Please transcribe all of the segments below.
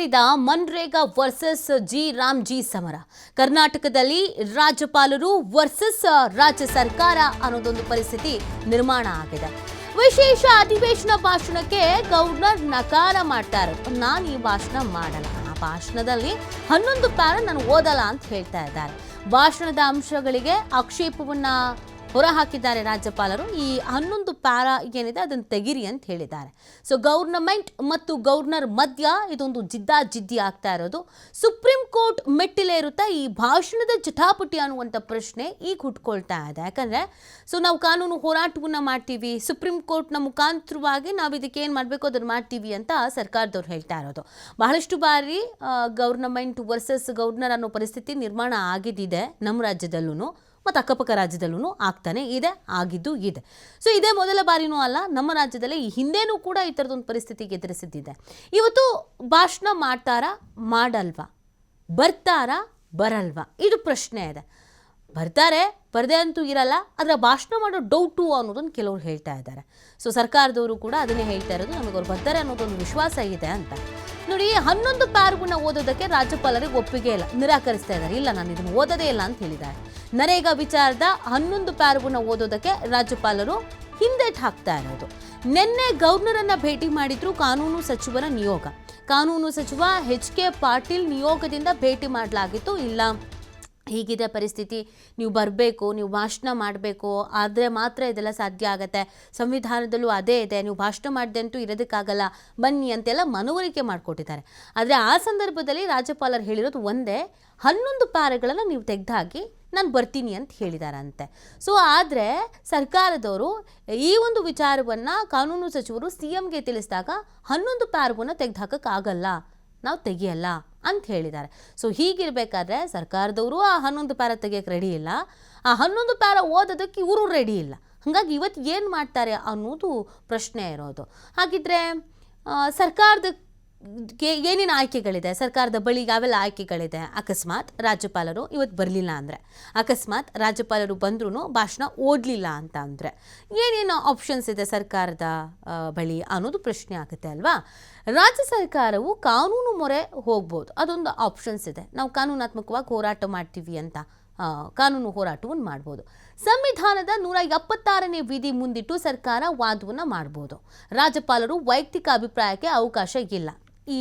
ಭುಗಿಲೇರಿದ MNREGA versus G Ram G ಸಮರ. ಕರ್ನಾಟಕದಲ್ಲಿ ರಾಜ್ಯಪಾಲರು ವರ್ಸಸ್ ರಾಜ್ಯ ಸರ್ಕಾರ ಅನ್ನೋದೊಂದು ಪರಿಸ್ಥಿತಿ ನಿರ್ಮಾಣ ಆಗಿದೆ. ವಿಶೇಷ ಅಧಿವೇಶನ ಭಾಷಣಕ್ಕೆ ಗವರ್ನರ್ ನಕಾರ ಮಾಡ್ತಾರೆ. ನಾನು ಈ ಭಾಷಣ ಮಾಡಲ್ಲ. ಆ ಭಾಷಣದಲ್ಲಿ ಹನ್ನೊಂದು ಪ್ಯಾರ ನಾನು ಓದಲ್ಲ ಅಂತ ಹೇಳ್ತಾ ಇದ್ದಾರೆ. ಭಾಷಣದ ಅಂಶಗಳಿಗೆ ಆಕ್ಷೇಪವನ್ನ ಹೊರಹಾಕಿದ್ದಾರೆ ರಾಜ್ಯಪಾಲರು. ಈ ಹನ್ನೊಂದು ಪ್ಯಾರಾ ಏನಿದೆ ಅದನ್ನು ತೆಗಿರಿ ಅಂತ ಹೇಳಿದ್ದಾರೆ. ಸೊ ಗೌರ್ನಮೆಂಟ್ ಮತ್ತು ಗವರ್ನರ್ ಮಧ್ಯ ಇದೊಂದು ಜಿದ್ದಾಜಿದ್ದಿ ಆಗ್ತಾ ಇರೋದು. ಸುಪ್ರೀಂ ಕೋರ್ಟ್ ಮೆಟ್ಟಿಲೇರುತ್ತಾ ಈ ಭಾಷಣದ ಜಟಾಪಟಿ ಅನ್ನುವಂಥ ಪ್ರಶ್ನೆ ಈಗ ಹುಟ್ಕೊಳ್ತಾ ಇದೆ. ಯಾಕಂದರೆ ಸೊ ನಾವು ಕಾನೂನು ಹೋರಾಟವನ್ನ ಮಾಡ್ತೀವಿ. ಸುಪ್ರೀಂ ಕೋರ್ಟ್ನ ಮುಖಾಂತರವಾಗಿ ನಾವು ಇದಕ್ಕೆ ಏನು ಮಾಡಬೇಕು? ಅದನ್ನು ಮಾಡ್ತೀವಿ ಅಂತ ಸರ್ಕಾರದವ್ರು ಹೇಳ್ತಾ ಇರೋದು. ಬಹಳಷ್ಟು ಬಾರಿ ಗೌರ್ನಮೆಂಟ್ ವರ್ಸಸ್ ಗವರ್ನರ್ ಅನ್ನೋ ಪರಿಸ್ಥಿತಿ ನಿರ್ಮಾಣ ಆಗಿದ್ದಿದೆ ನಮ್ಮ ರಾಜ್ಯದಲ್ಲೂ ಮತ್ತು ಅಕ್ಕಪಕ್ಕ ರಾಜ್ಯದಲ್ಲೂ ಆಗ್ತಾನೆ ಇದೆ, ಆಗಿದ್ದು ಇದೆ. ಸೊ ಇದೇ ಮೊದಲ ಬಾರಿನೂ ಅಲ್ಲ, ನಮ್ಮ ರಾಜ್ಯದಲ್ಲಿ ಈ ಹಿಂದೆನೂ ಕೂಡ ಈ ಥರದೊಂದು ಪರಿಸ್ಥಿತಿಗೆ ಎದುರಿಸಿದ್ದಿದೆ. ಇವತ್ತು ಭಾಷಣ ಮಾಡ್ತಾರಾ, ಮಾಡಲ್ವಾ? ಬರ್ತಾರಾ, ಬರಲ್ವಾ? ಇದು ಪ್ರಶ್ನೆ ಇದೆ. ಬರ್ತಾರೆ, ಬರದೆ ಅಂತೂ ಇರಲ್ಲ ಅದರ ಭಾಷಣ ಮಾಡೋ ಡೌಟು ಅನ್ನೋದನ್ನು ಕೆಲವರು ಹೇಳ್ತಾ ಇದ್ದಾರೆ. ಸೊ ಸರ್ಕಾರದವರು ಕೂಡ ಅದನ್ನೇ ಹೇಳ್ತಾ ಇರೋದು ನಮಗೆ ಅವ್ರು ಬರ್ತಾರೆ ಅನ್ನೋದೊಂದು ವಿಶ್ವಾಸ ಇದೆ ಅಂತ. ನೋಡಿ, ಹನ್ನೊಂದು ಪ್ಯಾರ್ಗುನ ಓದೋದಕ್ಕೆ ರಾಜ್ಯಪಾಲರಿಗೆ ಒಪ್ಪಿಗೆ ಇಲ್ಲ. ನಿರಾಕರಿಸ್ತಾ ಇದ್ದಾರೆ. ಇಲ್ಲ, ನಾನು ಇದನ್ನು ಓದೋದೇ ಇಲ್ಲ ಅಂತ ಹೇಳಿದ್ದಾರೆ. ನರೇಗಾ ವಿಚಾರದ ಹನ್ನೊಂದು ಪ್ಯಾರ್ಗುನ ಓದೋದಕ್ಕೆ ರಾಜ್ಯಪಾಲರು ಹಿಂದೇಟ್ ಹಾಕ್ತಾ ಇರೋದು. ನಿನ್ನೆ ಗವರ್ನರನ್ನ ಭೇಟಿ ಮಾಡಿದ್ರು ಕಾನೂನು ಸಚಿವರ ನಿಯೋಗ. ಕಾನೂನು ಸಚಿವ ಎಚ್ ಕೆ ಪಾಟೀಲ್ ನಿಯೋಗದಿಂದ ಭೇಟಿ ಮಾಡಲಾಗಿತ್ತು. ಇಲ್ಲ ಹೀಗಿದೆ ಪರಿಸ್ಥಿತಿ. ನೀವು ಬರಬೇಕು, ನೀವು ಭಾಷಣ ಮಾಡಬೇಕು, ಆದರೆ ಮಾತ್ರ ಇದೆಲ್ಲ ಸಾಧ್ಯ ಆಗುತ್ತೆ. ಸಂವಿಧಾನದಲ್ಲೂ ಅದೇ ಇದೆ, ನೀವು ಭಾಷಣ ಮಾಡದೆ ಅಂತೂ ಇರೋದಕ್ಕಾಗಲ್ಲ. ಬನ್ನಿ ಅಂತೆಲ್ಲ ಮನವರಿಕೆ ಮಾಡಿಕೊಟ್ಟಿದ್ದಾರೆ. ಆದರೆ ಆ ಸಂದರ್ಭದಲ್ಲಿ ರಾಜ್ಯಪಾಲರು ಹೇಳಿರೋದು ಒಂದೇ, ಹನ್ನೊಂದು ಪ್ಯಾರಗಳನ್ನು ನೀವು ತೆಗೆದುಹಾಕಿ ನಾನು ಬರ್ತೀನಿ ಅಂತ ಹೇಳಿದಾರಂತೆ. ಸೊ ಆದರೆ ಸರ್ಕಾರದವರು ಈ ಒಂದು ವಿಚಾರವನ್ನು ಕಾನೂನು ಸಚಿವರು ಸಿ ಎಮ್ಗೆ ತಿಳಿಸಿದಾಗ ಹನ್ನೊಂದು ಪ್ಯಾರವನ್ನು ತೆಗೆದುಹಾಕೋಕ್ಕಾಗಲ್ಲ ನಾವು ತೆಗಿಯಲ್ಲ. ಅಂತ ಹೇಳಿದ್ದಾರೆ. ಸೊ ಹೀಗಿರಬೇಕಾದ್ರೆ ಸರ್ಕಾರದವರು ಆ ಹನ್ನೊಂದು ಪ್ಯಾರ ತೆಗಿಯೋಕ್ಕೆ ರೆಡಿ ಇಲ್ಲ. ಆ ಹನ್ನೊಂದು ಪ್ಯಾರ ಓದೋದಕ್ಕೆ ಇವರು ರೆಡಿ ಇಲ್ಲ. ಹಾಗಾಗಿ ಇವತ್ತು ಏನು ಮಾಡ್ತಾರೆ ಅನ್ನೋದು ಪ್ರಶ್ನೆ ಇರೋದು. ಹಾಗಿದ್ರೆ ಸರ್ಕಾರದ ಏನೇನು ಆಯ್ಕೆಗಳಿದೆ? ಸರ್ಕಾರದ ಬಳಿ ಯಾವೆಲ್ಲ ಆಯ್ಕೆಗಳಿದೆ? ಅಕಸ್ಮಾತ್ ರಾಜ್ಯಪಾಲರು ಇವತ್ತು ಬರಲಿಲ್ಲ ಅಂದರೆ, ಅಕಸ್ಮಾತ್ ರಾಜ್ಯಪಾಲರು ಬಂದ್ರೂ ಭಾಷಣ ಓದಲಿಲ್ಲ ಅಂತ ಅಂದರೆ, ಏನೇನು ಆಪ್ಷನ್ಸ್ ಇದೆ ಸರ್ಕಾರದ ಬಳಿ ಅನ್ನೋದು ಪ್ರಶ್ನೆ ಆಗುತ್ತೆ ಅಲ್ವಾ? ರಾಜ್ಯ ಸರ್ಕಾರವು ಕಾನೂನು ಮೊರೆ ಹೋಗ್ಬೋದು. ಅದೊಂದು ಆಪ್ಷನ್ಸ್ ಇದೆ. ನಾವು ಕಾನೂನಾತ್ಮಕವಾಗಿ ಹೋರಾಟ ಮಾಡ್ತೀವಿ ಅಂತ ಕಾನೂನು ಹೋರಾಟವನ್ನು ಮಾಡ್ಬೋದು. ಸಂವಿಧಾನದ ನೂರ ಎಪ್ಪತ್ತಾರನೇ ವಿಧಿ ಮುಂದಿಟ್ಟು ಸರ್ಕಾರ ವಾದವನ್ನು ಮಾಡ್ಬೋದು. ರಾಜ್ಯಪಾಲರು ವೈಯಕ್ತಿಕ ಅಭಿಪ್ರಾಯಕ್ಕೆ ಅವಕಾಶ ಇಲ್ಲ. ಈ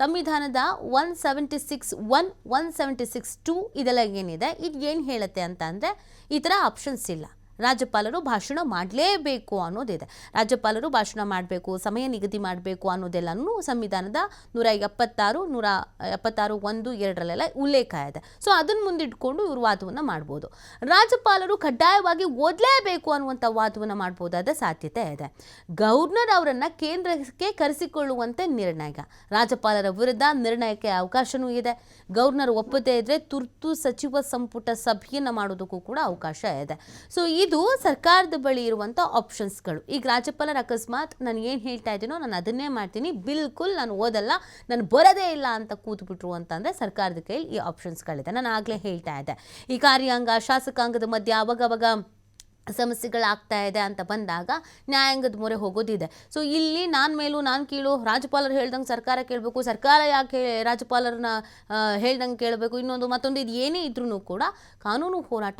ಸಂವಿಧಾನದ one seventy six one one seventy six two ಇದೆಲ್ಲ ಏನಿದೆ? ಇದು ಏನು ಹೇಳುತ್ತೆ ಅಂತ ಅಂದರೆ ಈ ಥರ ಆಪ್ಷನ್ಸ್ ಇಲ್ಲ. ರಾಜ್ಯಪಾಲರು ಭಾಷಣ ಮಾಡಲೇಬೇಕು ಅನ್ನೋದಿದೆ. ರಾಜ್ಯಪಾಲರು ಭಾಷಣ ಮಾಡಬೇಕು, ಸಮಯ ನಿಗದಿ ಮಾಡಬೇಕು ಅನ್ನೋದೆಲ್ಲನೂ ಸಂವಿಧಾನದ ನೂರ ಎಪ್ಪತ್ತಾರು ನೂರ ಎಪ್ಪತ್ತಾರು ಒಂದು, ಎರಡರಲ್ಲೆಲ್ಲ ಉಲ್ಲೇಖ ಇದೆ. ಸೊ ಅದನ್ನು ಮುಂದಿಟ್ಕೊಂಡು ಇವರು ವಾದವನ್ನು ಮಾಡ್ಬೋದು. ರಾಜ್ಯಪಾಲರು ಕಡ್ಡಾಯವಾಗಿ ಓದಲೇಬೇಕು ಅನ್ನುವಂಥ ವಾದವನ್ನು ಮಾಡ್ಬೋದಾದ ಸಾಧ್ಯತೆ ಇದೆ. ಗವರ್ನರ್ ಅವರನ್ನು ಕೇಂದ್ರಕ್ಕೆ ಕರೆಸಿಕೊಳ್ಳುವಂತೆ ನಿರ್ಣಯ ರಾಜ್ಯಪಾಲರ ವಿರುದ್ಧ ನಿರ್ಣಯಕ್ಕೆ ಅವಕಾಶವೂ ಇದೆ. ಗವರ್ನರ್ ಒಪ್ಪದೇ ಇದ್ದರೆ ತುರ್ತು ಸಚಿವ ಸಂಪುಟ ಸಭೆಯನ್ನು ಮಾಡೋದಕ್ಕೂ ಕೂಡ ಅವಕಾಶ ಇದೆ. ಸೊ ಇದು ಸರ್ಕಾರದ ಬಳಿ ಇರುವಂಥ ಆಪ್ಷನ್ಸ್ಗಳು ಈಗ ರಾಜ್ಯಪಾಲರ ಅಕಸ್ಮಾತ್ ನಾನು ಏನು ಹೇಳ್ತಾ ಇದ್ದೀನೋ ನಾನು ಅದನ್ನೇ ಮಾಡ್ತೀನಿ. ಬಿಲ್ಕುಲ್ ನಾನು ಓದಲ್ಲ, ನಾನು ಬರೋದೇ ಇಲ್ಲ ಅಂತ ಕೂತ್ಬಿಟ್ರು ಅಂತಂದರೆ ಸರ್ಕಾರದ ಕೈಲಿ ಈ ಆಪ್ಷನ್ಸ್ಗಳಿದೆ ನಾನು ಆಗಲೇ ಹೇಳ್ತಾ ಇದ್ದೆ. ಈ ಕಾರ್ಯಾಂಗ ಶಾಸಕಾಂಗದ ಮಧ್ಯೆ ಅವಾಗವಾಗ ಸಮಸ್ಯೆಗಳಾಗ್ತಾ ಇದೆ ಅಂತ ಬಂದಾಗ ನ್ಯಾಯಾಂಗದ ಮೊರೆ ಹೋಗೋದಿದೆ. ಸೊ ಇಲ್ಲಿ ನಾನು ಮೇಲೂ ನಾನು ಕೀಳು ರಾಜ್ಯಪಾಲರು ಹೇಳ್ದಂಗೆ ಸರ್ಕಾರ ಕೇಳಬೇಕು, ಸರ್ಕಾರ ಯಾಕೆ ರಾಜ್ಯಪಾಲರನ್ನ ಹೇಳ್ದಂಗೆ ಕೇಳಬೇಕು, ಇನ್ನೊಂದು ಮತ್ತೊಂದು ಇದು ಏನೇ ಇದ್ರೂ ಕೂಡ ಕಾನೂನು ಹೋರಾಟ